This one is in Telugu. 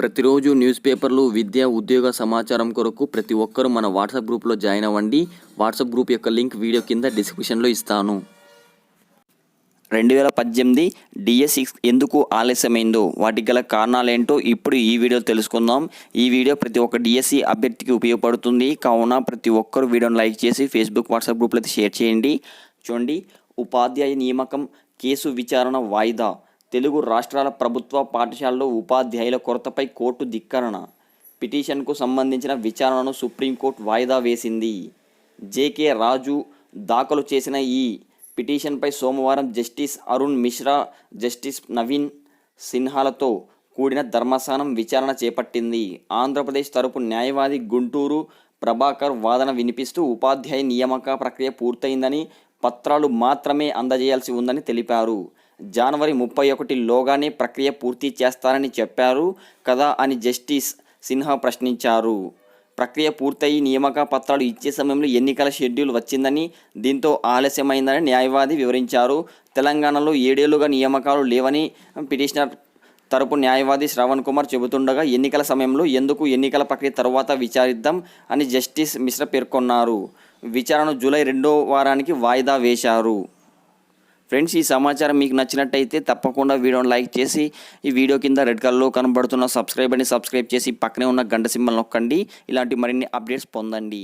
ప్రతిరోజు న్యూస్ పేపర్లు విద్య ఉద్యోగ సమాచారం కొరకు ప్రతి ఒక్కరూ మన వాట్సాప్ గ్రూప్లో జాయిన్ అవ్వండి. వాట్సాప్ గ్రూప్ యొక్క లింక్ వీడియో కింద డిస్క్రిప్షన్లో ఇస్తాను. రెండు వేల పద్దెనిమిది డిఎస్సి ఎందుకు ఆలస్యమైందో వాటికి గల కారణాలేంటో ఇప్పుడు ఈ వీడియో తెలుసుకుందాం. ఈ వీడియో ప్రతి ఒక్క డిఎస్సి అభ్యర్థికి ఉపయోగపడుతుంది. కావున ప్రతి ఒక్కరు వీడియోని లైక్ చేసి ఫేస్బుక్ వాట్సాప్ గ్రూప్లో షేర్ చేయండి. చూడండి ఉపాధ్యాయ నియామకం కేసు విచారణ వాయిదా. తెలుగు రాష్ట్రాల ప్రభుత్వ పాఠశాలలో ఉపాధ్యాయుల కొరతపై కోర్టు ధిక్కరణ. పిటిషన్కు సంబంధించిన విచారణను సుప్రీంకోర్టు వాయిదా వేసింది. జేకే రాజు దాఖలు చేసిన ఈ పిటిషన్పై సోమవారం జస్టిస్ అరుణ్ మిశ్రా జస్టిస్ నవీన్ సిన్హాలతో కూడిన ధర్మస్థానం విచారణ చేపట్టింది. ఆంధ్రప్రదేశ్ తరపు న్యాయవాది గుంటూరు ప్రభాకర్ వాదన వినిపిస్తూ ఉపాధ్యాయ నియామక ప్రక్రియ పూర్తయిందని పత్రాలు మాత్రమే అందజేయాల్సి ఉందని తెలిపారు. జనవరి ముప్పై ఒకటిలోగానే ప్రక్రియ పూర్తి చేస్తారని చెప్పారు కదా అని జస్టిస్ సిన్హా ప్రశ్నించారు. ప్రక్రియ పూర్తయి నియామక పత్రాలు ఇచ్చే సమయంలో ఎన్నికల షెడ్యూల్ వచ్చిందని దీంతో ఆలస్యమైందని న్యాయవాది వివరించారు. తెలంగాణలో ఏడేళ్ళుగా నియామకాలు లేవని పిటిషనర్ తరపు న్యాయవాది శ్రవణ్ కుమార్ చెబుతుండగా ఎన్నికల సమయంలో ఎందుకు ఎన్నికల ప్రక్రియ తరువాత విచారిద్దాం అని జస్టిస్ మిశ్రా పేర్కొన్నారు. విచారణ జూలై రెండో వారానికి వాయిదా వేశారు. ఫ్రెండ్స్ ఈ సమాచారం మీకు నచ్చినట్టయితే తప్పకుండా వీడియోని లైక్ చేసి ఈ వీడియో కింద రెడ్ కలర్లో కనబడుతున్న సబ్స్క్రైబ్ అని సబ్స్క్రైబ్ చేసి పక్కనే ఉన్న గంట సింబల్ నొక్కండి. ఇలాంటి మరిన్ని అప్డేట్స్ పొందండి.